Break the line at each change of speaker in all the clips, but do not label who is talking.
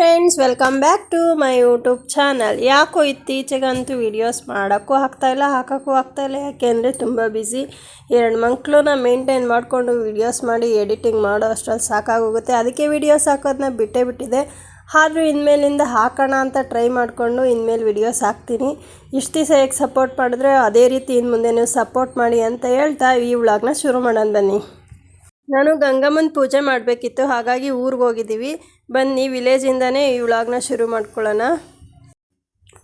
Friends welcome back to my YouTube channel ಯಾಕೋ ಇತ್ತೀಚೆಗಂತೂ videos ಮಾಡೋಕ್ಕೂ ಆಗ್ತಾಯಿಲ್ಲ ಹಾಕೋಕ್ಕೂ ಆಗ್ತಾಯಿಲ್ಲ ಯಾಕೆಂದರೆ ತುಂಬ ಬ್ಯುಸಿ ಎರಡು ಮಕ್ಕಳನ್ನ ಮೇಂಟೈನ್ ಮಾಡಿಕೊಂಡು ವೀಡಿಯೋಸ್ ಮಾಡಿ ಎಡಿಟಿಂಗ್ ಮಾಡೋ ಅಷ್ಟರಲ್ಲಿ ಸಾಕಾಗೋಗುತ್ತೆ. ಅದಕ್ಕೆ ವೀಡಿಯೋಸ್ ಹಾಕೋದನ್ನ ಬಿಟ್ಟೇ ಬಿಟ್ಟಿದೆ. ಆದರೂ ಇನ್ಮೇಲಿಂದ ಹಾಕೋಣ ಅಂತ ಟ್ರೈ ಮಾಡಿಕೊಂಡು ಇನ್ಮೇಲೆ ವೀಡಿಯೋಸ್ ಹಾಕ್ತೀನಿ. ಇಷ್ಟು ದಿವಸ ಹೇಗೆ ಸಪೋರ್ಟ್ ಮಾಡಿದ್ರೆ ಅದೇ ರೀತಿ ಇನ್ನು ಮುಂದೆ ನೀವು ಸಪೋರ್ಟ್ ಮಾಡಿ ಅಂತ ಹೇಳ್ತಾ ಈ ವ್ಲಾಗ್ನ ಶುರು ಮಾಡೋಣ ಬನ್ನಿ. ನಾನು ಗಂಗಮ್ಮನ ಪೂಜೆ ಮಾಡಬೇಕಿತ್ತು, ಹಾಗಾಗಿ ಊರಿಗೆ ಹೋಗಿದ್ದೀವಿ. ಬನ್ನಿ, ವಿಲೇಜಿಂದನೇ ಈ ಶುರು ಮಾಡ್ಕೊಳ್ಳೋಣ.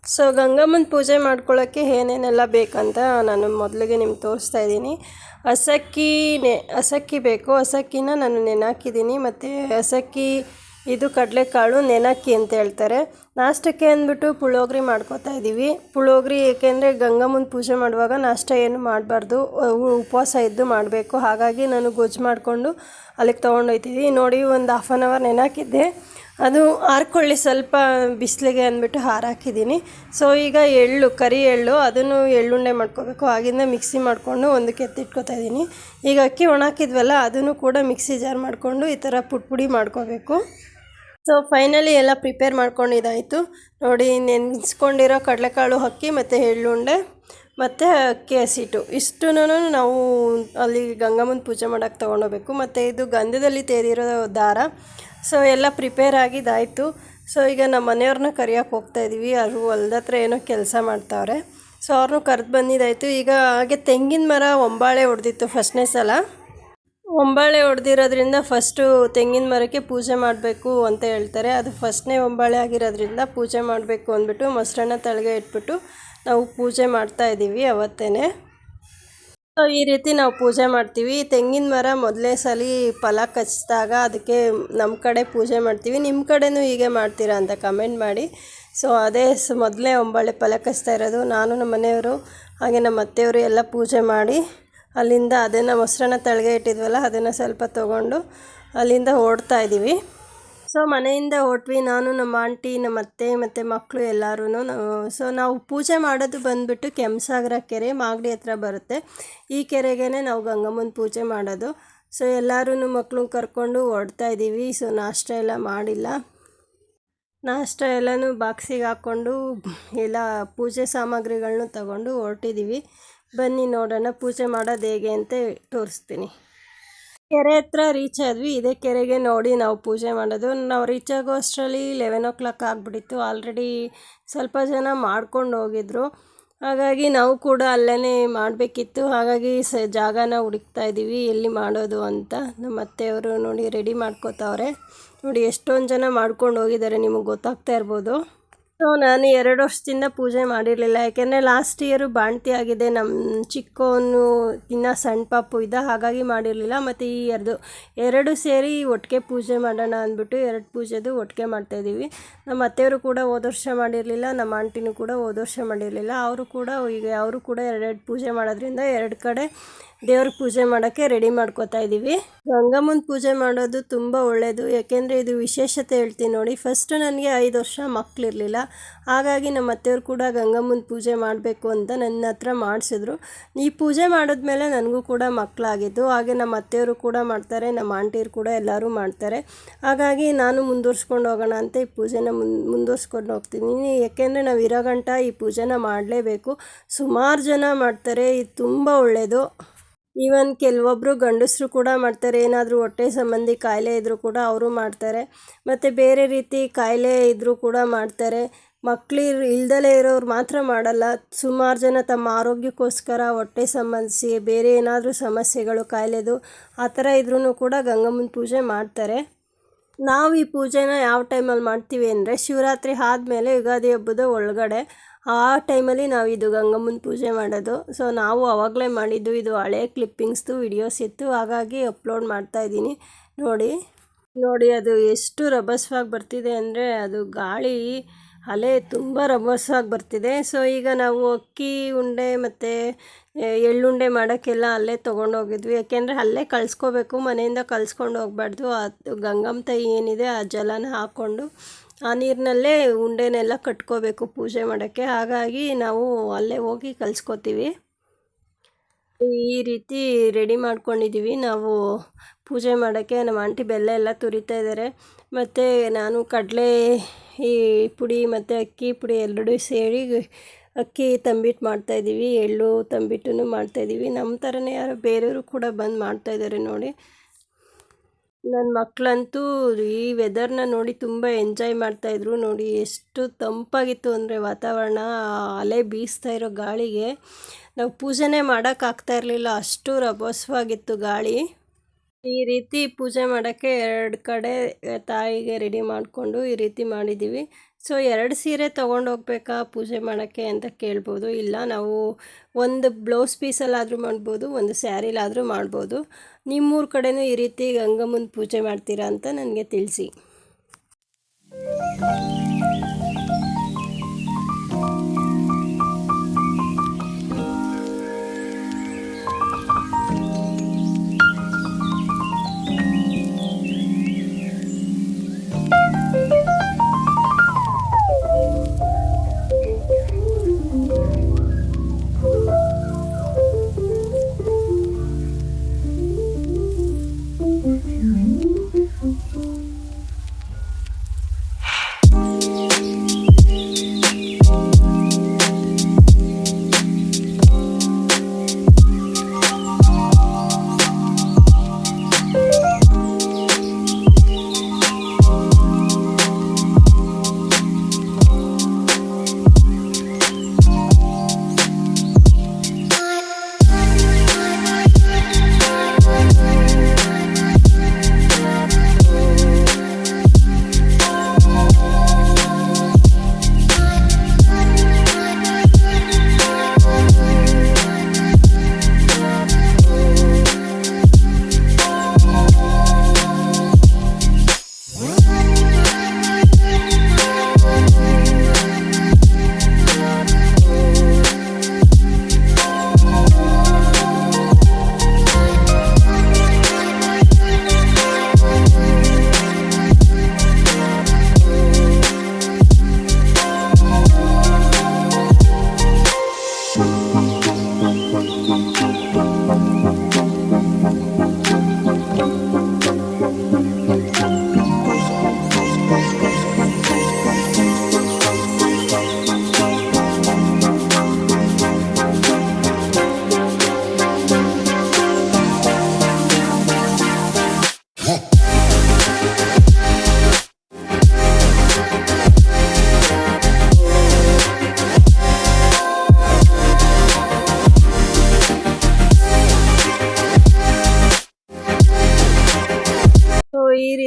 ಸೊ, ಗಂಗಮ್ಮನ ಪೂಜೆ ಮಾಡ್ಕೊಳ್ಳೋಕ್ಕೆ ಏನೇನೆಲ್ಲ ಬೇಕಂತ ನಾನು ಮೊದಲಿಗೆ ನಿಮ್ಗೆ ತೋರಿಸ್ತಾ ಇದ್ದೀನಿ. ಅಸಕ್ಕಿ ನೆ ಹಸಕ್ಕಿ ಬೇಕು. ಅಸಕ್ಕಿನ ನಾನು ನೆನೆ ಹಾಕಿದ್ದೀನಿ. ಮತ್ತು ಹಸಕ್ಕಿ ಇದು ಕಡಲೆಕಾಳು ನೆನಕ್ಕಿ ಅಂತ ಹೇಳ್ತಾರೆ. ನಾಷ್ಟಕ್ಕೆ ಅಂದ್ಬಿಟ್ಟು ಪುಳೋಗ್ರಿ ಮಾಡ್ಕೋತಾ ಇದ್ದೀವಿ ಪುಳೋಗ್ರಿ ಏಕೆಂದರೆ ಗಂಗಮ್ಮನ ಪೂಜೆ ಮಾಡುವಾಗ ನಾಷ್ಟ ಏನು ಮಾಡಬಾರ್ದು ಉಪವಾಸ ಇದ್ದು ಮಾಡಬೇಕು. ಹಾಗಾಗಿ ನಾನು ಗೊಜ್ಜು ಮಾಡಿಕೊಂಡು ಅಲ್ಲಿಗೆ ತೊಗೊಂಡೋಯ್ತಿದ್ವಿ ನೋಡಿ ಒಂದು ಹಾಫ್ ಆನ್ ಅವರ್ ನೆನಾಕಿದ್ದೆ. ಅದು ಹಾರ್ಕೊಳ್ಳಿ ಸ್ವಲ್ಪ ಬಿಸಿಲಿಗೆ ಅಂದ್ಬಿಟ್ಟು ಹಾರಾಕಿದ್ದೀನಿ ಸೊ ಈಗ ಎಳ್ಳು, ಕರಿ ಎಳ್ಳು, ಅದನ್ನು ಎಳ್ಳುಂಡೆ ಮಾಡ್ಕೋಬೇಕು. ಆಗಿಂದ ಮಿಕ್ಸಿ ಮಾಡಿಕೊಂಡು ಒಂದಕ್ಕೆ ಎತ್ತಿಟ್ಕೊತಾ ಇದ್ದೀನಿ ಈಗ ಅಕ್ಕಿ ಒಣಾಕಿದ್ವಲ್ಲ ಅದನ್ನು ಕೂಡ ಮಿಕ್ಸಿ ಜಾರ್ ಮಾಡಿಕೊಂಡು ಈ ಥರ ಪುಟ್ಪುಡಿ ಮಾಡ್ಕೋಬೇಕು. ಸೊ ಫೈನಲಿ ಎಲ್ಲ ಪ್ರಿಪೇರ್ ಮಾಡ್ಕೊಂಡಿದ್ದಾಯಿತು. ನೋಡಿ, ನೆನೆಸ್ಕೊಂಡಿರೋ ಕಡಲೆಕಾಳು ಅಕ್ಕಿ ಮತ್ತು ಎಳ್ಳುಂಡೆ ಮತ್ತು ಅಕ್ಕಿ ಹಸಿಟ್ಟು ಇಷ್ಟೂ ನಾವು ಅಲ್ಲಿ ಗಂಗಮ್ಮನ ಪೂಜೆ ಮಾಡೋಕ್ಕೆ ತೊಗೊಂಡೋಗ್ಬೇಕು. ಮತ್ತು ಇದು ಗಂಧದಲ್ಲಿ ತೇದಿರೋ ದಾರ. ಸೊ ಎಲ್ಲ ಪ್ರಿಪೇರ್ ಆಗಿದ್ದಾಯಿತು. ಸೊ ಈಗ ನಮ್ಮ ಮನೆಯವ್ರನ್ನ ಕರಿಯೋಕೆ ಹೋಗ್ತಾ ಇದ್ದೀವಿ. ಅವರು ಹೊಲ್ದತ್ರ ಏನೋ ಕೆಲಸ ಮಾಡ್ತಾವ್ರೆ. ಸೊ ಅವ್ರನ್ನೂ ಕರೆದು ಬಂದಿದ್ದಾಯಿತು. ಈಗ ಹಾಗೆ ತೆಂಗಿನ ಮರ, ಒಂಬಾಳೆ ಹೊಡೆದಿತ್ತು ಫಸ್ಟ್ನೇ ಸಲ. ಒಂಬಾಳೆ ಹೊಡೆದಿರೋದ್ರಿಂದ ಫಸ್ಟು ತೆಂಗಿನ ಮರಕ್ಕೆ ಪೂಜೆ ಮಾಡಬೇಕು ಅಂತ ಹೇಳ್ತಾರೆ. ಅದು ಫಸ್ಟ್ನೇ ಒಂಬಾಳೆ ಆಗಿರೋದ್ರಿಂದ ಪೂಜೆ ಮಾಡಬೇಕು ಅಂದ್ಬಿಟ್ಟು ಮೊಸರನ್ನ ತಳಗೆ ಇಟ್ಬಿಟ್ಟು ನಾವು ಪೂಜೆ ಮಾಡ್ತಾ ಇದ್ದೀವಿ ಅವತ್ತೇ ಸೊ ಈ ರೀತಿ ನಾವು ಪೂಜೆ ಮಾಡ್ತೀವಿ. ತೆಂಗಿನ ಮರ ಮೊದಲೇ ಸಲ ಫಲ ಕಚ್ಚಿದಾಗ ಅದಕ್ಕೆ ನಮ್ಮ ಕಡೆ ಪೂಜೆ ಮಾಡ್ತೀವಿ. ನಿಮ್ಮ ಕಡೆನೂ ಹೀಗೆ ಮಾಡ್ತೀರಾ ಅಂತ ಕಮೆಂಟ್ ಮಾಡಿ. ಸೊ ಅದೇ ಮೊದಲೇ ಒಂಬಾಳೆ ಫಲ ಕಚ್ತಾ ಇರೋದು. ನಾನು ನಮ್ಮ ಮನೆಯವರು ಹಾಗೆ ನಮ್ಮ ಅತ್ತೆಯವರು ಎಲ್ಲ ಪೂಜೆ ಮಾಡಿ ಅಲ್ಲಿಂದ ಅದನ್ನು ಮೊಸರನ್ನ ತಳಗೆ ಇಟ್ಟಿದ್ವಲ್ಲ, ಅದನ್ನು ಸ್ವಲ್ಪ ತೊಗೊಂಡು ಅಲ್ಲಿಂದ ಓಡ್ತಾ ಇದ್ದೀವಿ ಸೊ ಮನೆಯಿಂದ ಹೊಟ್ವಿ ನಾನು, ನಮ್ಮ ಆಂಟಿ, ನಮ್ಮ ಅತ್ತೆ ಮತ್ತು ಮಕ್ಕಳು ಎಲ್ಲರೂ ಸೊ ನಾವು ಪೂಜೆ ಮಾಡೋದು ಬಂದುಬಿಟ್ಟು ಕೆಂಪಸಾಗರ ಕೆರೆ ಮಾಗಡಿ ಹತ್ರ ಬರುತ್ತೆ. ಈ ಕೆರೆಗೇ ನಾವು ಗಂಗಮ್ಮನ ಪೂಜೆ ಮಾಡೋದು. ಸೊ ಎಲ್ಲರೂ ಮಕ್ಕಳು ಕರ್ಕೊಂಡು ಹೊಡ್ತಾ ಇದ್ದೀವಿ ಸೊ ನಾಷ್ಟ ಎಲ್ಲ ಮಾಡಿಲ್ಲ. ನಾಷ್ಟ ಎಲ್ಲನೂ ಬಾಕ್ಸಿಗೆ ಹಾಕ್ಕೊಂಡು ಎಲ್ಲ ಪೂಜೆ ಸಾಮಗ್ರಿಗಳನ್ನೂ ತಗೊಂಡು ಹೊರಟಿದ್ದೀವಿ ಬನ್ನಿ ನೋಡೋಣ, ಪೂಜೆ ಮಾಡೋದು ಹೇಗೆ ಅಂತ ತೋರಿಸ್ತೀನಿ. ಕೆರೆ ಹತ್ರ ರೀಚ್ ಆದ್ವಿ, ಇದೇ ಕೆರೆಗೆ ನೋಡಿ ನಾವು ಪೂಜೆ ಮಾಡೋದು. ನಾವು ರೀಚ್ ಆಗೋ ಅಷ್ಟರಲ್ಲಿ ಲೆವೆನ್ ಓ ಕ್ಲಾಕ್ ಆಗಿಬಿಟ್ಟಿತ್ತು ಆಲ್ರೆಡಿ ಸ್ವಲ್ಪ ಜನ ಮಾಡ್ಕೊಂಡು ಹೋಗಿದ್ರು. ಹಾಗಾಗಿ ನಾವು ಕೂಡ ಅಲ್ಲೇ ಮಾಡಬೇಕಿತ್ತು. ಹಾಗಾಗಿ ಸ, ಜಾಗನ ಹುಡುಕ್ತಾ ಇದ್ದೀವಿ ಎಲ್ಲಿ ಮಾಡೋದು ಅಂತ. ನಮ್ಮ ಅತ್ತೆಯವರು ನೋಡಿ ರೆಡಿ ಮಾಡ್ಕೋತಾವ್ರೆ. ನೋಡಿ, ಎಷ್ಟೊಂದು ಜನ ಮಾಡ್ಕೊಂಡು ಹೋಗಿದ್ದಾರೆ, ನಿಮಗೆ ಗೊತ್ತಾಗ್ತಾ ಇರ್ಬೋದು. ಸೊ ನಾನು ಎರಡು ವರ್ಷದಿಂದ ಪೂಜೆ ಮಾಡಿರಲಿಲ್ಲ. ಯಾಕೆಂದರೆ ಲಾಸ್ಟ್ ಇಯರು ಬಾಣ್ತಿ ಆಗಿದೆ. ನಮ್ಮ ಚಿಕ್ಕವನು ಇನ್ನು ಸಣ್ಣ ಪಾಪು ಇದ್ದ ಹಾಗಾಗಿ ಮಾಡಿರಲಿಲ್ಲ. ಮತ್ತು ಈ ಎರಡು ಎರಡು ಸೇರಿ ಒಟ್ಟಿಗೆ ಪೂಜೆ ಮಾಡೋಣ ಅಂದ್ಬಿಟ್ಟು ಎರಡು ಪೂಜೆದು ಒಟ್ಟಿಗೆ ಮಾಡ್ತಾಯಿದ್ದೀವಿ ನಮ್ಮ ಅತ್ತೆಯವರು ಕೂಡ ಹೋದ ವರ್ಷ ಮಾಡಿರಲಿಲ್ಲ. ನಮ್ಮ ಆಂಟಿನೂ ಕೂಡ ಹೋದ ವರ್ಷ ಮಾಡಿರಲಿಲ್ಲ. ಅವರು ಕೂಡ ಈಗ, ಅವರು ಕೂಡ ಎರಡೆರಡು ಪೂಜೆ ಮಾಡೋದ್ರಿಂದ ಎರಡು ಕಡೆ ದೇವ್ರ ಪೂಜೆ ಮಾಡೋಕ್ಕೆ ರೆಡಿ ಮಾಡ್ಕೋತಾ ಇದ್ದೀವಿ ಗಂಗಮ್ಮನ ಪೂಜೆ ಮಾಡೋದು ತುಂಬ ಒಳ್ಳೆಯದು ಯಾಕೆಂದರೆ ಇದು ವಿಶೇಷತೆ ಹೇಳ್ತೀನಿ ನೋಡಿ. ಫಸ್ಟ್ ನನಗೆ ಐದು ವರ್ಷ ಮಕ್ಕಳಿರಲಿಲ್ಲ ಹಾಗಾಗಿ ನಮ್ಮ ಅತ್ತೆಯವರು ಕೂಡ ಗಂಗಮ್ಮನ ಪೂಜೆ ಮಾಡಬೇಕು ಅಂತ ನನ್ನ ಹತ್ರ ಮಾಡಿಸಿದ್ರು. ಈ ಪೂಜೆ ಮಾಡಿದ್ಮೇಲೆ ನನಗೂ ಕೂಡ ಮಕ್ಕಳಾಗಿದ್ದು ಹಾಗೆ ನಮ್ಮ ಅತ್ತೆಯವರು ಕೂಡ ಮಾಡ್ತಾರೆ, ನಮ್ಮ ಆಂಟಿಯರು ಕೂಡ ಎಲ್ಲರೂ ಮಾಡ್ತಾರೆ. ಹಾಗಾಗಿ ನಾನು ಮುಂದುವರ್ಸ್ಕೊಂಡು ಹೋಗೋಣ ಅಂತ ಈ ಪೂಜೆನ ಮುಂದುವರ್ಸ್ಕೊಂಡು ಹೋಗ್ತೀನಿ. ಯಾಕೆಂದರೆ ನಾವು ಇರೋ ಗಂಟ ಈ ಪೂಜೆನ ಮಾಡಲೇಬೇಕು. ಸುಮಾರು ಜನ ಮಾಡ್ತಾರೆ. ಇದು ತುಂಬ ಒಳ್ಳೆಯದು ಈವನ್ ಕೆಲವೊಬ್ಬರು ಗಂಡಸರು ಕೂಡ ಮಾಡ್ತಾರೆ. ಏನಾದರೂ ಹೊಟ್ಟೆ ಸಂಬಂಧಿ ಕಾಯಿಲೆ ಇದ್ದರೂ ಕೂಡ ಅವರು ಮಾಡ್ತಾರೆ. ಮತ್ತು ಬೇರೆ ರೀತಿ ಕಾಯಿಲೆ ಇದ್ದರೂ ಕೂಡ ಮಾಡ್ತಾರೆ. ಮಕ್ಳು ಇಲ್ದಲೇ ಇರೋರು ಮಾತ್ರ ಮಾಡಲ್ಲ. ಸುಮಾರು ಜನ ತಮ್ಮ ಆರೋಗ್ಯಕ್ಕೋಸ್ಕರ ಹೊಟ್ಟೆ ಸಂಬಂಧಿಸಿ ಬೇರೆ ಏನಾದರೂ ಸಮಸ್ಯೆಗಳು, ಕಾಯಿಲೆದು ಆ ಥರ ಇದ್ರೂ ಕೂಡ ಗಂಗಮ್ಮನ ಪೂಜೆ ಮಾಡ್ತಾರೆ. ನಾವು ಈ ಪೂಜೆನ ಯಾವ ಟೈಮಲ್ಲಿ ಮಾಡ್ತೀವಿ ಅಂದರೆ ಶಿವರಾತ್ರಿ ಆದಮೇಲೆ ಯುಗಾದಿ ಹಬ್ಬದ ಒಳಗಡೆ ಆ ಟೈಮಲ್ಲಿ ನಾವು ಇದು ಗಂಗಮ್ಮನ ಪೂಜೆ ಮಾಡೋದು. ಸೊ ನಾವು ಆವಾಗಲೇ ಮಾಡಿದ್ದು ಇದು ಹಳೆ ಕ್ಲಿಪ್ಪಿಂಗ್ಸ್ದು ವಿಡಿಯೋಸ್ ಇತ್ತು. ಹಾಗಾಗಿ ಅಪ್ಲೋಡ್ ಮಾಡ್ತಾ ಇದ್ದೀನಿ. ನೋಡಿ ನೋಡಿ ಅದು ಎಷ್ಟು ರಭಸವಾಗಿ ಬರ್ತಿದೆ ಅಂದರೆ ಅದು ಗಾಳಿ ಅಲೆ ತುಂಬ ರಭಸವಾಗಿ ಬರ್ತಿದೆ. ಸೊ ಈಗ ನಾವು ಅಕ್ಕಿ ಉಂಡೆ ಮತ್ತು ಎಳ್ಳುಂಡೆ ಮಾಡೋಕ್ಕೆಲ್ಲ ಅಲ್ಲೇ ತೊಗೊಂಡೋಗಿದ್ವಿ. ಯಾಕೆಂದರೆ ಅಲ್ಲೇ ಕಳಿಸ್ಕೋಬೇಕು, ಮನೆಯಿಂದ ಕಳ್ಸ್ಕೊಂಡು ಹೋಗ್ಬಾರ್ದು. ಅದು ಗಂಗಮ್ಮ ತಾಯಿ ಏನಿದೆ ಆ ಜಲನ ಹಾಕ್ಕೊಂಡು ಆ ನೀರಿನಲ್ಲೇ ಉಂಡೆನೆಲ್ಲ ಕಟ್ಕೋಬೇಕು ಪೂಜೆ ಮಾಡೋಕ್ಕೆ. ಹಾಗಾಗಿ ನಾವು ಅಲ್ಲೇ ಹೋಗಿ ಕಲಿಸ್ಕೋತೀವಿ. ಈ ರೀತಿ ರೆಡಿ ಮಾಡ್ಕೊಂಡಿದ್ದೀವಿ ನಾವು ಪೂಜೆ ಮಾಡೋಕ್ಕೆ ನಮ್ಮ ಆಂಟಿ ಬೆಲ್ಲ ಎಲ್ಲ ತುರಿತಾ ಇದ್ದಾರೆ ಮತ್ತು ನಾನು ಕಡಲೆ, ಈ ಪುಡಿ ಮತ್ತು ಅಕ್ಕಿ ಪುಡಿ ಎರಡೂ ಸೇರಿ ಅಕ್ಕಿ ತಂಬಿಟ್ಟು ಮಾಡ್ತಾಯಿದ್ದೀವಿ ಎಳ್ಳು ತಂಬಿಟ್ಟು ಮಾಡ್ತಾಯಿದ್ದೀವಿ ನಮ್ಮ ಥರನೇ ಯಾರೋ ಬೇರೆಯವರು ಕೂಡ ಬಂದು ಮಾಡ್ತಾಯಿದ್ದಾರೆ ನೋಡಿ. ನನ್ನ ಮಕ್ಕಳಂತೂ ಈ ವೆದರ್ನ ನೋಡಿ ತುಂಬ ಎಂಜಾಯ್ ಮಾಡ್ತಾಯಿದ್ರು ನೋಡಿ ಎಷ್ಟು ತಂಪಾಗಿತ್ತು ಅಂದರೆ ವಾತಾವರಣ, ಅಲೆ ಬೀಸ್ತಾ ಇರೋ ಗಾಳಿಗೆ. ನಾವು ಪೂಜೆನೇ ಮಾಡೋಕ್ಕಾಗ್ತಾ ಇರಲಿಲ್ಲ, ಅಷ್ಟು ರಭಸವಾಗಿತ್ತು ಗಾಳಿ. ಈ ರೀತಿ ಪೂಜೆ ಮಾಡೋಕ್ಕೆ ಎರಡು ಕಡೆ ತಾಯಿಗೆ ರೆಡಿ ಮಾಡಿಕೊಂಡು ಈ ರೀತಿ ಮಾಡಿದ್ದೀವಿ ಸೊ ಎರಡು ಸೀರೆ ಹೋಗ್ಬೇಕಾ ಪೂಜೆ ಮಾಡೋಕ್ಕೆ ಅಂತ ಕೇಳ್ಬೋದು. ಇಲ್ಲ, ನಾವು ಒಂದು ಬ್ಲೌಸ್ ಪೀಸಲ್ಲಾದರೂ ಮಾಡ್ಬೋದು, ಒಂದು ಸ್ಯಾರಿಲಾದರೂ ಮಾಡ್ಬೋದು. ನಿಮ್ಮೂರ ಕಡೆಯೂ ಈ ರೀತಿ ಗಂಗಮ್ಮನ ಪೂಜೆ ಮಾಡ್ತೀರಾ ಅಂತ ನನಗೆ ತಿಳಿಸಿ.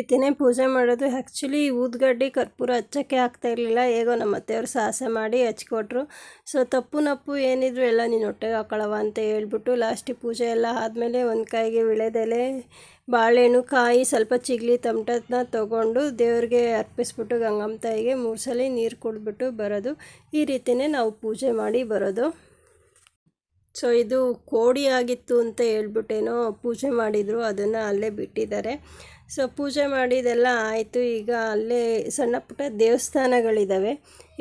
ಈ ಪೂಜೆ ಮಾಡೋದು. ಆ್ಯಕ್ಚುಲಿ ಊದ್ಗಡ್ಡಿ ಕರ್ಪೂರ ಹಚ್ಚೋಕ್ಕೆ ಆಗ್ತಾ ಇರಲಿಲ್ಲ. ಹೇಗೋ ನಮ್ಮ ಅತ್ತೆಯವರು ಸಾಹಸ ಮಾಡಿ ಹಚ್ಕೊಟ್ರು. ಸೊ ತಪ್ಪು ನಪ್ಪು ಏನಿದ್ರು ಎಲ್ಲ ನೀನು ಹೊಟ್ಟೆಗೆ ಹಾಕೊಳ್ಳವ ಅಂತ ಹೇಳ್ಬಿಟ್ಟು ಲಾಸ್ಟಿಗೆ ಪೂಜೆ ಎಲ್ಲ ಆದಮೇಲೆ ಒಂದು ಕಾಯಿಗೆ ವಿಳೆದೆಲೆ ಬಾಳೆಹಣ್ಣು ಕಾಯಿ ಸ್ವಲ್ಪ ಚಿಗ್ಲಿ ತಮಟದನ್ನ ತೊಗೊಂಡು ದೇವ್ರಿಗೆ ಅರ್ಪಿಸ್ಬಿಟ್ಟು ಗಂಗಮ್ಮ ತಾಯಿಗೆ ಮೂರು ಸಲ ನೀರು ಕುಡಿದ್ಬಿಟ್ಟು ಬರೋದು. ಈ ರೀತಿಯೇ ನಾವು ಪೂಜೆ ಮಾಡಿ ಬರೋದು. ಸೊ ಇದು ಕೋಡಿ ಆಗಿತ್ತು ಅಂತ ಹೇಳ್ಬಿಟ್ಟೇನೋ ಪೂಜೆ ಮಾಡಿದರು. ಅದನ್ನು ಅಲ್ಲೇ ಬಿಟ್ಟಿದ್ದಾರೆ. ಸೊ ಪೂಜೆ ಮಾಡಿದೆಲ್ಲ ಆಯಿತು. ಈಗ ಅಲ್ಲೇ ಸಣ್ಣ ಪುಟ್ಟ ದೇವಸ್ಥಾನಗಳಿದ್ದಾವೆ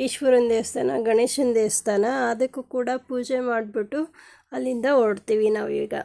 ಈಶ್ವರನ ದೇವಸ್ಥಾನ, ಗಣೇಶನ ದೇವಸ್ಥಾನ, ಅದಕ್ಕೂ ಕೂಡ ಪೂಜೆ ಮಾಡಿಬಿಟ್ಟು ಅಲ್ಲಿಂದ ಹೊರಡ್ತೀವಿ ನಾವೀಗ.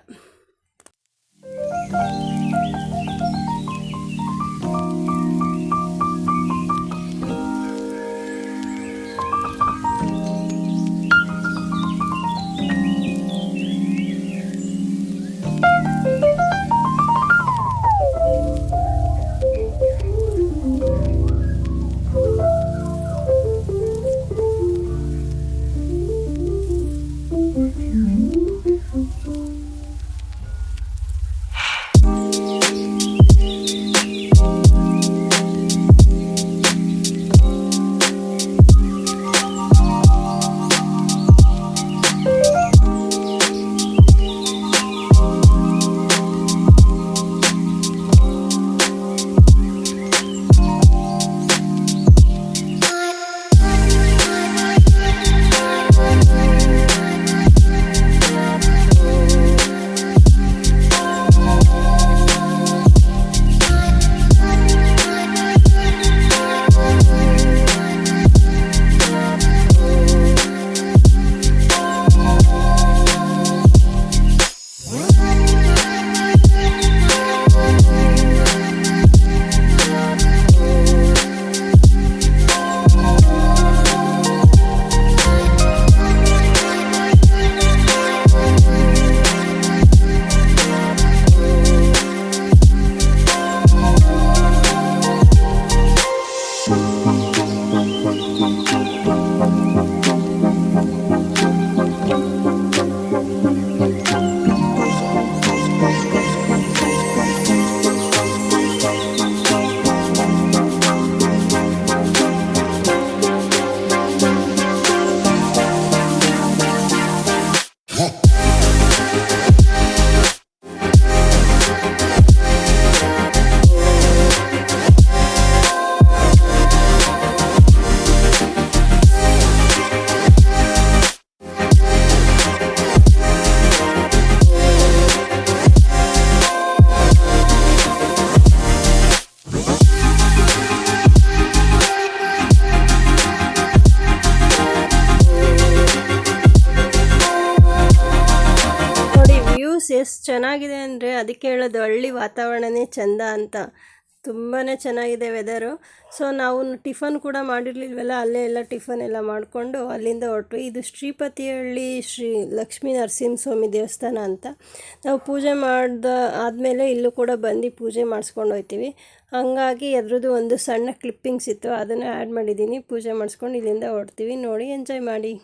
ಎಷ್ಟು ಚೆನ್ನಾಗಿದೆ ಅಂದರೆ ಅದಕ್ಕೆ ಹೇಳೋದು ಹಳ್ಳಿ ವಾತಾವರಣವೇ ಚೆಂದ ಅಂತ. ತುಂಬಾ ಚೆನ್ನಾಗಿದೆ ವೆದರು ಸೊ ನಾವು ಟಿಫನ್ ಕೂಡ ಮಾಡಿರಲಿಲ್ವಲ್ಲ, ಅಲ್ಲೇ ಎಲ್ಲ ಟಿಫನ್ ಎಲ್ಲ ಮಾಡಿಕೊಂಡು ಅಲ್ಲಿಂದ ಹೊರಟ್ವಿ ಇದು ಶ್ರೀಪತಿಹಳ್ಳಿ ಶ್ರೀ ಲಕ್ಷ್ಮೀ ನರಸಿಂಹಸ್ವಾಮಿ ದೇವಸ್ಥಾನ ಅಂತ. ನಾವು ಪೂಜೆ ಮಾಡ್ದ ಆದಮೇಲೆ ಇಲ್ಲೂ ಕೂಡ ಬಂದು ಪೂಜೆ ಮಾಡಿಸ್ಕೊಂಡು ಹೋಗ್ತೀವಿ ಹಾಗಾಗಿ ಅದರದ್ದು ಒಂದು ಸಣ್ಣ ಕ್ಲಿಪ್ಪಿಂಗ್ಸ್ ಇತ್ತು, ಅದನ್ನು ಆ್ಯಡ್ ಮಾಡಿದ್ದೀನಿ. ಪೂಜೆ ಮಾಡಿಸ್ಕೊಂಡು ಇಲ್ಲಿಂದ ಹೊರಡ್ತೀವಿ. ನೋಡಿ ಎಂಜಾಯ್ ಮಾಡಿ.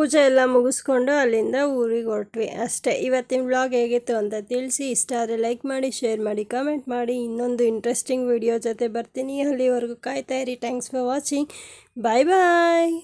ಪೂಜೆ ಎಲ್ಲ ಮುಗಿಸ್ಕೊಂಡು ಅಲ್ಲಿಂದ ಊರಿಗೆ ಹೊರಟ್ವಿ. ಅಷ್ಟೇ. ಇವತ್ತಿನ ವ್ಲಾಗ್ ಹೇಗಿತ್ತು ಅಂತ ತಿಳಿಸಿ. ಇಷ್ಟ ಆದರೆ ಲೈಕ್ ಮಾಡಿ ಶೇರ್ ಮಾಡಿ ಕಮೆಂಟ್ ಮಾಡಿ. ಇನ್ನೊಂದು ಇಂಟ್ರೆಸ್ಟಿಂಗ್ ವಿಡಿಯೋ ಜೊತೆ ಬರ್ತೀನಿ. ಅಲ್ಲಿವರೆಗೂ ಕಾಯ್ತಾ ಇರಿ. Thanks for watching bye bye